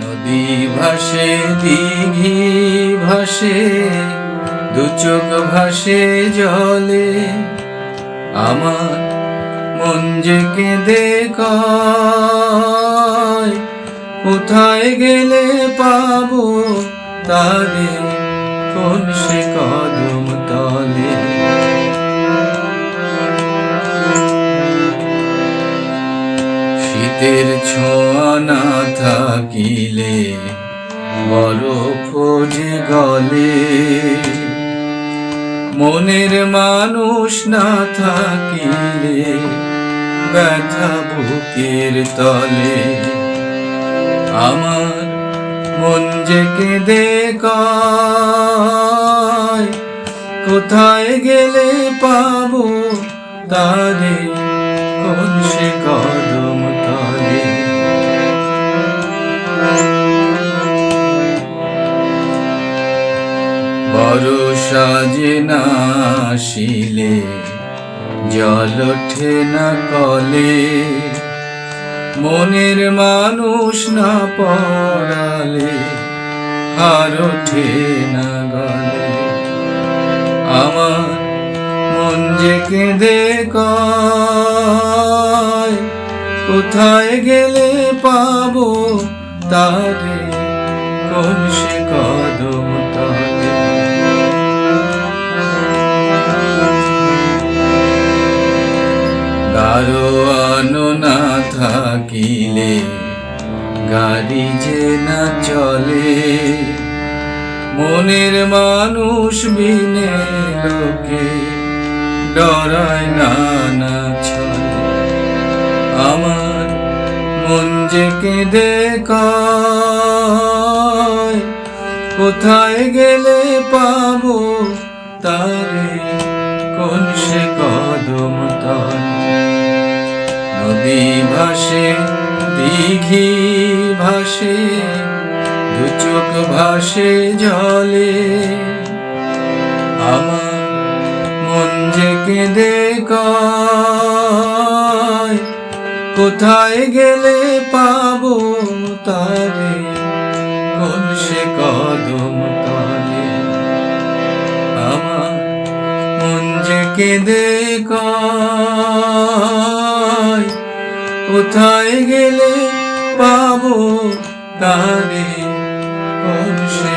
নদী ভাসে, দিঘি ভাসে, দু চোখ ভাসে জলে। আমার মন যে কেঁদে কয়, কোথায় গেলে পাবো তারে কোন সে কদম শীতের ছোঁয়া থাকিলে বরফ যে গলে। মনের মানুষ না থাকিলে, ব্যথা বুকের তলে। আমার মন যে কেঁদে কোথায় গেলে পাবো তারে, কোন সে বড় সাজে না আসিলে, জল ওঠে না কলে। মনের মানুষ না পড়ালে আর ওঠে না গলে। আমার মন যে কেঁদে কয়, কোথায় গেলে পাবো তারে, কোন সে কদম? থাকিলে, গাড়ি যে না চলে, মনের মানুষ বিনে লোকে ডরায় না না চলে আমার মন যে কেঁদে কোথায় গেলে পাবো তারে, কোন সে কদম তলে? ভাসে, দিঘি ভাসে, দু চোখ ভাসে জলে। আমার মন যে কেঁদে কোথায় গেলে পাবো তারে? কোন সে কদম তলে? আমার মন যে কেঁদে কয় কোথায় গেলে পাবো তারে? কোন সে